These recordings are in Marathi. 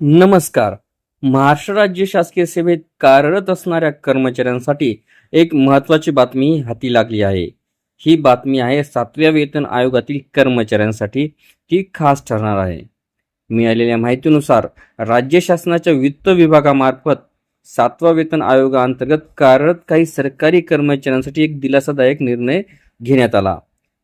नमस्कार. महाराष्ट्र राज्य शासकीय सेवेत कार्यरत असणाऱ्या कर्मचाऱ्यांसाठी एक महत्त्वाची बातमी हाती लागली आहे. ही बातमी आहे सातव्या वेतन आयोगातील कर्मचाऱ्यांसाठी ती खास ठरणार आहे. मिळालेल्या माहितीनुसार राज्य शासनाच्या वित्त विभागामार्फत सातवा वेतन आयोगाअंतर्गत कार्यरत काही सरकारी कर्मचाऱ्यांसाठी एक दिलासादायक निर्णय घेण्यात आला.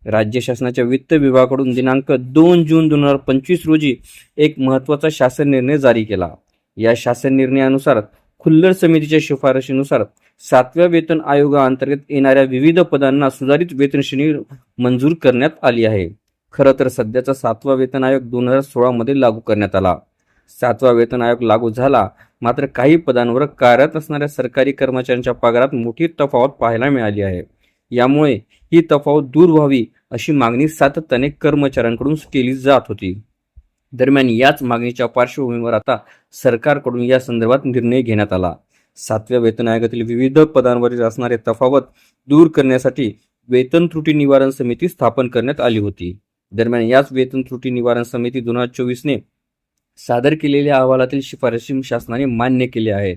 राज्य शासनाच्या वित्त विभागाकडून दिनांक दोन जून दोन हजार पंचवीस रोजी एक महत्त्वाचा शासन निर्णय जारी केला. या शासन निर्णयानुसार खुल्लर समितीच्या शिफारशीनुसार सातव्या वेतन आयोगाअंतर्गत येणाऱ्या विविध पदांना सुधारित वेतन श्रेणी मंजूर करण्यात आली आहे. खरं तर सध्याचा सातवा वेतन आयोग दोन हजार सोळामध्ये लागू करण्यात आला. सातवा वेतन आयोग लागू झाला मात्र काही पदांवर कार्यरत असणाऱ्या सरकारी कर्मचाऱ्यांच्या पगारात मोठी तफावत पाहायला मिळाली आहे. यामुळे ही तफावत दूर व्हावी अशी मागणी सातत्याने कर्मचाऱ्यांकडून केली जात होती. दरम्यान याच मागणीच्या पार्श्वभूमीवर आता सरकारकडून या संदर्भात निर्णय घेण्यात आला. सातव्या वेतन आयोगातील विविध पदांवरील असणारे तफावत दूर करण्यासाठी वेतन त्रुटी निवारण समिती स्थापन करण्यात आली होती. दरम्यान याच वेतन त्रुटी निवारण समिती दोन हजार चोवीसने सादर केलेल्या अहवालातील शिफारशी शासनाने मान्य केल्या आहेत.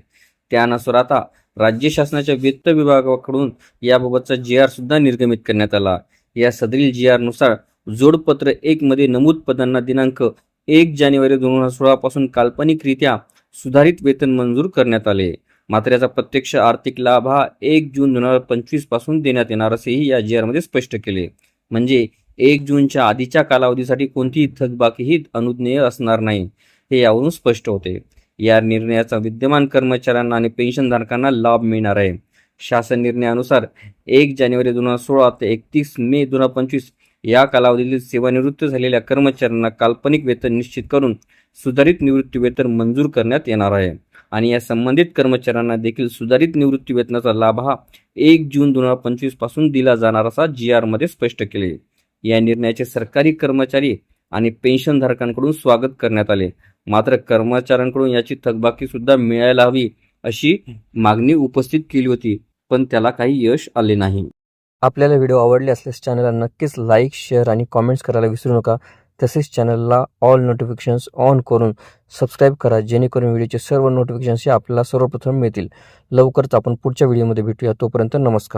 त्यानुसार आता राज्य शासनाच्या वित्त विभागाकडून याबाबतचा जी आर सुद्धा निर्गमित करण्यात आला. या सदरील जी आरनुसार जोडपत्र एक मध्ये नमूद पदांना दिनांक एक जानेवारी दोन हजार सोळा पासून काल्पनिकरित्या सुधारित वेतन मंजूर करण्यात आले. मात्र याचा प्रत्यक्ष आर्थिक लाभ हा एक जून दोन हजार पंचवीसपासून देण्यात येणार असेही या जी आरमध्ये स्पष्ट केले. म्हणजे एक जूनच्या आधीच्या कालावधीसाठी कोणतीही थकबाकीही अनुज्ञेय असणार नाही हे यावरून स्पष्ट होते. या निर्णयाचा विद्यमान कर्मचाऱ्यांना आणि पेन्शनधारकांना लाभ मिळणार आहे. शासन निर्णयानुसार एक जानेवारी दोन हजार सोळा ते एकतीस मे दोन हजार पंचवीस या कालावधीतील सेवानिवृत्त झालेल्या कर्मचाऱ्यांना काल्पनिक वेतन निश्चित करून सुधारित निवृत्ती वेतन मंजूर करण्यात येणार आहे. आणि या संबंधित कर्मचाऱ्यांना देखील सुधारित निवृत्ती वेतनाचा लाभ हा एक जून दोन हजार पंचवीसपासून दिला जाणार असा जी आरमध्ये स्पष्ट केले. या निर्णयाचे सरकारी कर्मचारी आणि पेन्शनधारकांकडून स्वागत करण्यात आले. मात्र कर्मचाऱ्यांकडून याची थकबाकी सुद्धा मिळायला हवी अशी मागणी उपस्थित केली होती पण त्याला काही यश आले नाही. आपल्याला व्हिडिओ आवडले असल्यास चॅनलला नक्कीच लाईक शेअर आणि कॉमेंट्स करायला विसरू नका. तसेच चॅनलला ऑल नोटिफिकेशन्स ऑन करून सबस्क्राईब करा जेणेकरून व्हिडिओचे सर्व नोटिफिकेशन्स हे आपल्याला सर्वप्रथम मिळतील. लवकरच आपण पुढच्या व्हिडिओमध्ये भेटूया. तोपर्यंत नमस्कार.